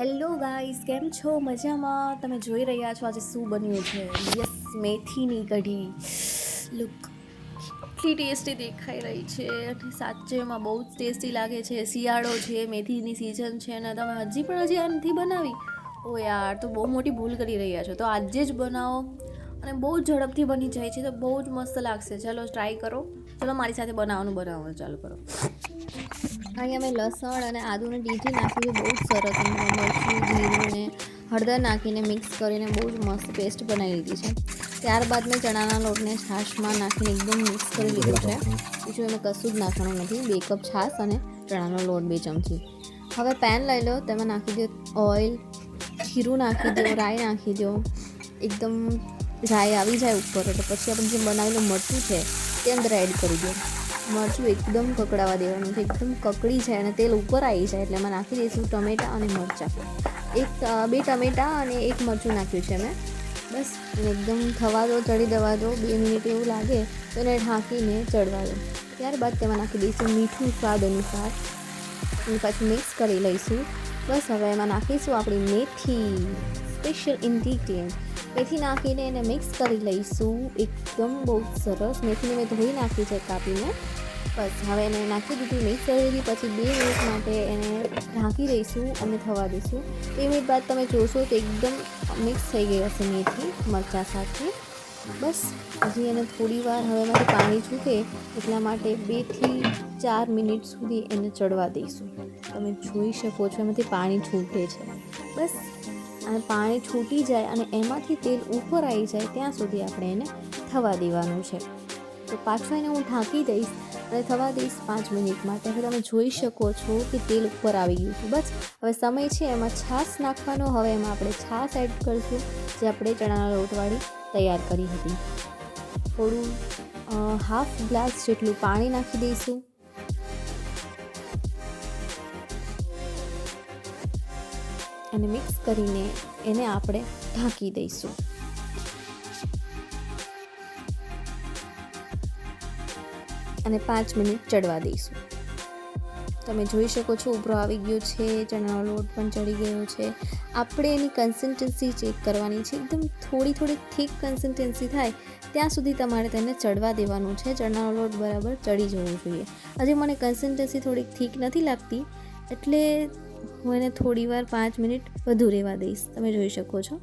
Hello guys, કેમ છો? મજામાં? તમે જોઈ રહ્યા છો આજે શું બન્યું છે? યસ મેથીની કઢી. લુક કેટલી ટેસ્ટી દેખાઈ રહી છે અને સાચેમાં બહુ જ ટેસ્ટી લાગે છે. શિયાળો છે, મેથીની સિઝન છે અને તમે હજી પણ હજી આ નથી બનાવી? ઓ યાર, તો બહુ મોટી ભૂલ કરી રહ્યા છો. તો આજે જ બનાવો. અને બહુ જ ઝડપથી બની જાય છે, તો બહુ જ મસ્ત લાગશે. ચાલો ટ્રાય કરો. ચલો મારી સાથે બનાવવાનું બનાવવાનું ચાલુ કરો. અહીંયા મેં લસણ અને આદુને ડીજી નાખી છે બહુ જ સરસ મરચું, જીરું ને હળદર નાખીને મિક્સ કરીને બહુ જ મસ્ત પેસ્ટ બનાવી લીધી છે. ત્યારબાદ મેં ચણાના લોટને છાશમાં નાખીને એકદમ મિક્સ કરી લીધું છે. બીજું એમાં કશું જ નાખવાનું નથી. બે કપ છાશ અને ચણાનો લોટ બે ચમચી. હવે પેન લઈ લો. તેમાં નાખી દો ઓઇલ ખીરું નાખી દો, રાઈ નાખી દો. એકદમ રાઈ આવી જાય ઉપર એટલે પછી આપણે જે બનાવેલું મરચું છે તે અંદર એડ કરી દો મરચું એકદમ કકડાવા દેવાનું છે, એકદમ કકડી જાય અને તેલ ઉપર આવી જાય એટલે એમાં નાખી દઈશું ટમેટાં અને મરચાં. એક બે ટમેટાં અને એક મરચું નાખ્યું છે મેં. બસ એકદમ થવા દો, ચડી દેવા દો, બે મિનિટ એવું લાગે તો એને ઢાંકીને ચડવા દો. ત્યારબાદ તેમાં નાખી દઈશું મીઠું સ્વાદ અનુસાર. અને પછી મિક્સ કરી લઈશું. બસ, હવે એમાં નાખીશું આપણી મેથી. સ્પેશિયલ ઇન્ગ્રીડિયન્ટ મેથી નાખીને એને મિક્સ કરી લઈશું. એકદમ બહુ સરસ. મેથીને મેં ધોઈ નાખી છે કાપીને. બસ, હવે એને નાખી દીધી મિક્સ કરી દીધી પછી બે મિનિટ માટે એને ઢાંકી દઈશું અને થવા દઈશું. બે મિનિટ બાદ તમે જોશો તો એકદમ મિક્સ થઈ ગઈ હશે મેથી મરચાં સાથે. બસ, હજી એને થોડી વાર હવે મારે પાણી છૂટે એટલા માટે બેથી ચાર મિનિટ સુધી એને ચડવા દઈશું. તમે જોઈ શકો છો એમાંથી પાણી છૂટે છે. બસ અને પાણી છૂટી જાય અને એમાંથી તેલ ઉપર આવી જાય, ત્યાં સુધી આપણે એને થવા દેવાનું છે. તો પાછું એને હું ઢાંકી દઈશ અને થવા દઈશ પાંચ મિનિટ માટે. હવે તમે જોઈ શકો છો કે તેલ ઉપર આવી ગયું છે. બસ, હવે સમય છે, એમાં છાશ નાખવાનો. હવે એમાં આપણે છાશ એડ કરીશું, જે આપણે ચણાના લોટવાળી તૈયાર કરી હતી. થોડું હાફ ગ્લાસ જેટલું પાણી નાખી દઈશું. અને મિક્સ કરીને એને આપણે ઢાંકી દઈશું. અને પાંચ મિનિટ ચડવા દઈશું. તમે જોઈ શકો છો, ઉભરો આવી ગયો છે, ચણાનો લોટ પણ ચડી ગયો છે. આપણે એની કન્સિસ્ટન્સી ચેક કરવાની છે. એકદમ થોડી થોડી થીક કન્સિસ્ટન્સી થાય, ત્યાં સુધી તમારે તેને ચડવા દેવાનું છે. ચણાનો લોટ બરાબર ચડી જવો જોઈએ. હજી મને કન્સિસ્ટન્સી થોડીક થીક નથી લાગતી, એટલે હું એને થોડી વાર પાંચ મિનિટ વધુ રહેવા દઈશ. તમે જોઈ શકો છો.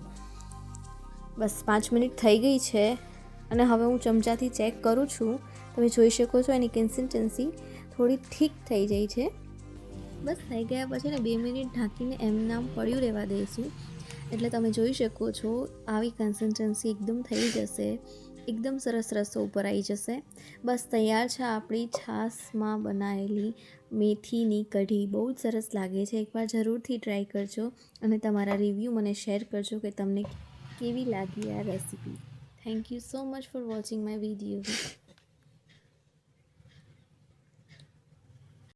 બસ પાંચ મિનિટ થઈ ગઈ છે અને હવે હું ચમચાથી ચેક કરું છું. તમે જોઈ શકો છો એની કન્સિસ્ટન્સી થોડી ઠીક થઈ જાય છે. બસ થઈ ગયા પછી ને બે મિનિટ ઢાંકીને એમનામ પડ્યું રહેવા દઈશું. એટલે તમે જોઈ શકો છો, આવી કન્સિસ્ટન્સી એકદમ થઈ જશે. એકદમ સરસ રસો ઉપર આવી જશે. બસ તૈયાર છે આપણી છાશમાં બનાવેલી મેથીની કઢી. બહુ જ સરસ લાગે છે. એકવાર જરૂરથી ટ્રાય કરજો અને તમારા રિવ્યૂ મને શેર કરજો કે તમને કેવી લાગી આ recipe. Thank you so much for watching my video.